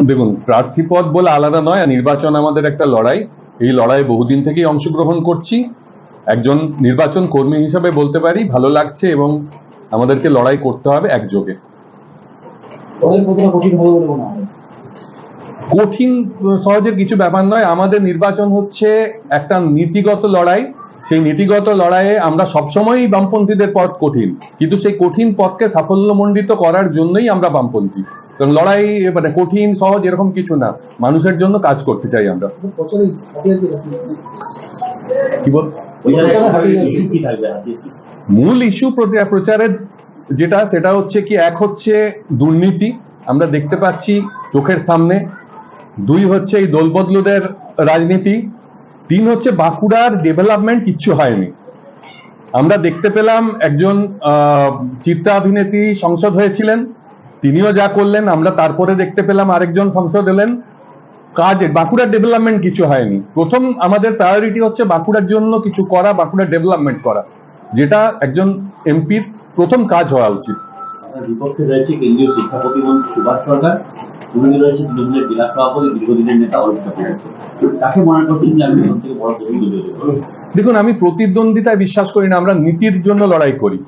দেখুন প্রার্থী পদ বলে আলাদা নয় আর নির্বাচন আমাদের একটা লড়াই। এই লড়াইয়ে বহুদিন থেকেই অংশগ্রহণ করছি। একজন নির্বাচন কর্মী হিসাবে বলতে পারি ভালো লাগছে এবং আমাদেরকে লড়াই করতে হবে একযোগে। কঠিন সহজের কিছু ব্যাপার নয়। আমাদের নির্বাচন হচ্ছে একটা নীতিগত লড়াই। সেই নীতিগত লড়াইয়ে আমরা সবসময়ই বামপন্থীদের পথ কঠিন। কিন্তু সেই কঠিন পথকে সাফল্যমণ্ডিত করার জন্যই আমরা বামপন্থী। কারণ লড়াই মানে কঠিন, সহজ এরকম কিছু না। মানুষের জন্য কাজ করতে চাই আমরা। কি বল? মূল ইস্যু প্রচারের যেটা, সেটা হচ্ছে কি, এক হচ্ছে দুর্নীতি। আমরা দেখতে পাচ্ছি চোখের সামনে। দুই হচ্ছে এই দোলবদলুদের রাজনীতি। তিন হচ্ছে বাঁকুড়ার ডেভেলপমেন্ট কিচ্ছু হয়নি। আমরা দেখতে পেলাম একজন চিত্রাভিনেত্রী সংসদ হয়েছিলেন। তিনিও যা করলেন আমরা তারপরে দেখতে পেলাম আরেকজন সংসদ এলেন। কাজে বাঁকুড়ার ডেভেলপমেন্ট কিছু হয়নি। প্রথম আমাদের প্রায়োরিটি হচ্ছে বাঁকুড়ার জন্য কিছু করা বাঁকুড়ার ডেভেলপমেন্ট করা। যেটা একজন এমপির প্রথম কাজ হওয়া উচিত। বিপক্ষে রয়েছে কেন্দ্রীয় শিক্ষা প্রতিমন্ত্রী সুভাষ সরকার রয়েছে তৃণমূলের জেলা সভাপতি দীর্ঘদিনের নেতা অরূপ চক্রবর্তী তাকে মনে করছেন যে আমি সব থেকে বড় প্রতিদ্বন্দ্বী দেখুন আমি প্রতিদ্বন্দ্বিতায় বিশ্বাস করি না আমরা নীতির জন্য লড়াই করি।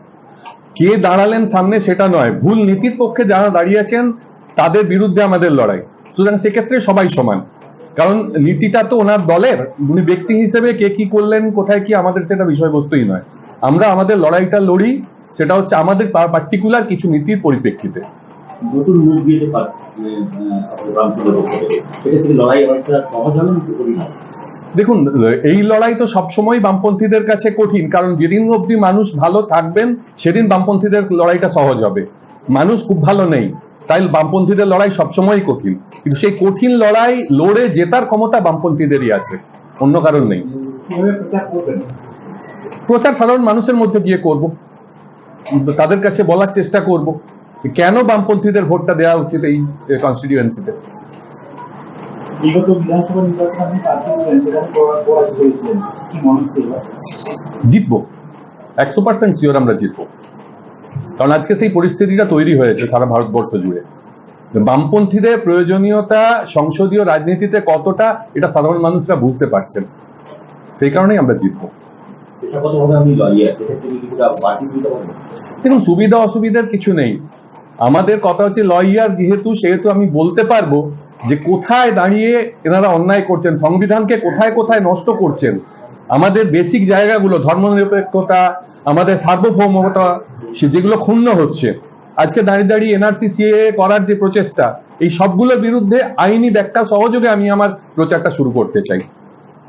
কে দাঁড়ালেন সামনে সেটা নয়। ভুল নীতির পক্ষে যারা দাঁড়িয়েছেন তাদের বিরুদ্ধে আমাদের লড়াই। সুতরাং সেক্ষেত্রে সবাই সমান। কারণ নীতিটা তো ওনার দলের। উনি ব্যক্তি হিসেবে কে কি করলেন, কোথায় কি, আমাদের সেটা বিষয়বস্তুই নয়। আমরা আমাদের লড়াইটা লড়ি, সেটা হচ্ছে আমাদের পার্টিকুলার কিছু নীতির পরিপ্রেক্ষিতে। নতুন? দেখুন এই লড়াই তো সবসময় বামপন্থীদের কাছে কঠিন কারণ যেদিন অবধি মানুষ ভালো থাকবেন সেদিন বামপন্থীদের লড়াইটা সহজ হবে। মানুষ খুব ভালো নেই তাই বামপন্থীদের লড়াই সবসময় কঠিন। কিন্তু সেই কঠিন লড়াই লড়ে জেতার ক্ষমতা বামপন্থীদেরই আছে অন্য কারণ নেই। প্রচার প্রচার সাধারণ মানুষের মধ্যে গিয়ে করব। তাদের কাছে বলার চেষ্টা করব কেন বামপন্থীদের ভোটটা দেওয়া উচিত এই কনস্টিটিউয়েন্সিতে বিগত বিধানসভা নির্বাচনে আপনি প্রার্থী ছিলেন সেখানে পরাজিত হয়েছিলেন কি মনে হচ্ছে জিতবো। একশো পার্সেন্ট শিওর আমরা জিতবো। কারণ আজকে সেই পরিস্থিতিটা তৈরি হয়েছে সারা ভারতবর্ষ জুড়ে। বামপন্থীদের প্রয়োজনীয়তা সংসদীয় রাজনীতিতে কতটা এটা সাধারণ মানুষরা বুঝতে পারছেন। সেই কারণেই আমরা জিতবো। দেখুন সুবিধা অসুবিধার কিছু নেই। আমাদের কথা হচ্ছে লয়ার যেহেতু সেহেতু আমি বলতে পারব যে কোথায় দাঁড়িয়ে এনারা অন্যায় করছেন, সংবিধানকে কোথায় কোথায় নষ্ট করছেন, আমাদের বেসিক জায়গাগুলো, ধর্মনিরপেক্ষতা, আমাদের সার্বভৌমতা, সে যেগুলো ক্ষুণ্ণ হচ্ছে। আজকে দাঁড়িয়ে দাঁড়িয়ে এনআরসি সিএ করার যে প্রচেষ্টা, এই সবগুলোর বিরুদ্ধে আইনি ব্যাখ্যা সহযোগে আমি আমার প্রচারটা শুরু করতে চাই।